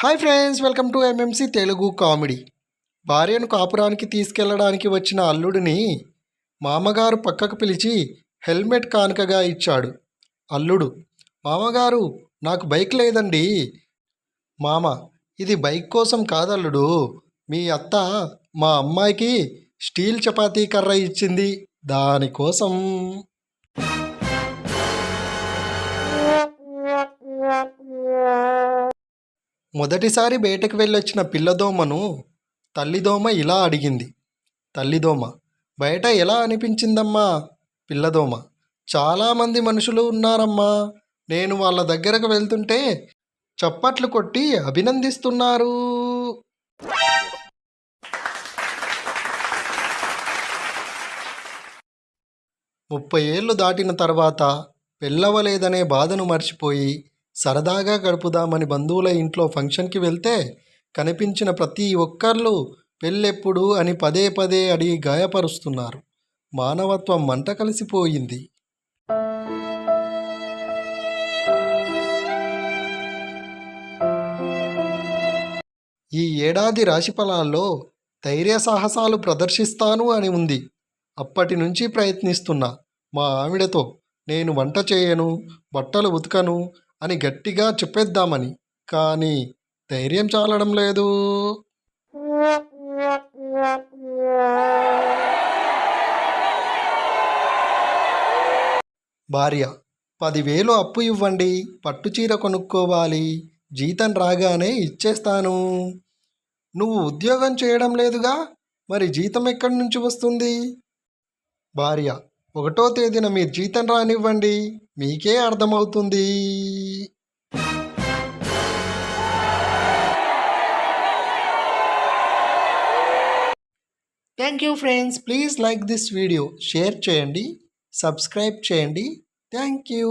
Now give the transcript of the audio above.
Hi friends welcome to MMC Telugu comedy. భార్యను కాపురానికి తీసుకెళ్ళడానికి వచ్చిన అల్లుడిని మామగారు పక్కకు పిలిచి హెల్మెట్ కానుకగా ఇచ్చాడు. అల్లుడు మామగారు నాకు బైక్ లేదండి. మామ ఇది బైక్ కోసం కాదల్లుడు. మీ అత్త మా అమ్మాయికి స్టీల్ చపాతీ కర్ర ఇచ్చింది దానికోసం. మొదటిసారి బయటకు వెళ్ళొచ్చిన పిల్లదోమను తల్లిదోమ ఇలా అడిగింది. తల్లిదోమ బయట ఎలా అనిపించిందమ్మా? పిల్లదోమ చాలామంది మనుషులు ఉన్నారమ్మా. నేను వాళ్ళ దగ్గరకు వెళ్తుంటే చప్పట్లు కొట్టి అభినందిస్తున్నారు. ముప్పై ఏళ్ళు దాటిన తర్వాత పెళ్ళవలేదనే బాధను మర్చిపోయి సరదాగా గడుపుదామని బంధువుల ఇంట్లో ఫంక్షన్కి వెళ్తే కనిపించిన ప్రతి ఒక్కర్లు పెళ్ళెప్పుడు అని పదే పదే అడిగి గాయపరుస్తున్నారు. మానవత్వం మంట కలిసిపోయింది. ఈ ఏడాది రాశిఫలాల్లో ధైర్య సాహసాలు ప్రదర్శిస్తాను అని ఉంది. అప్పటి నుంచి ప్రయత్నిస్తున్నా. మా ఆవిడతో నేను వంట చేయను బట్టలు ఉతకను అని గట్టిగా చెప్పేద్దామని కానీ ధైర్యం చాలడం లేదు. భార్య పదివేలు అప్పు ఇవ్వండి పట్టుచీర కొనుక్కోవాలి జీతం రాగానే ఇచ్చేస్తాను. నువ్వు ఉద్యోగం చేయడం లేదుగా మరి జీతం ఎక్కడి నుంచి వస్తుంది? భార్య ఒకటో తేదీన మీరు జీతం రానివ్వండి. మీకే అర్థమవుతుంది. Thank you friends please like this video share చేయండి సబ్స్క్రైబ్ చేయండి. Thank you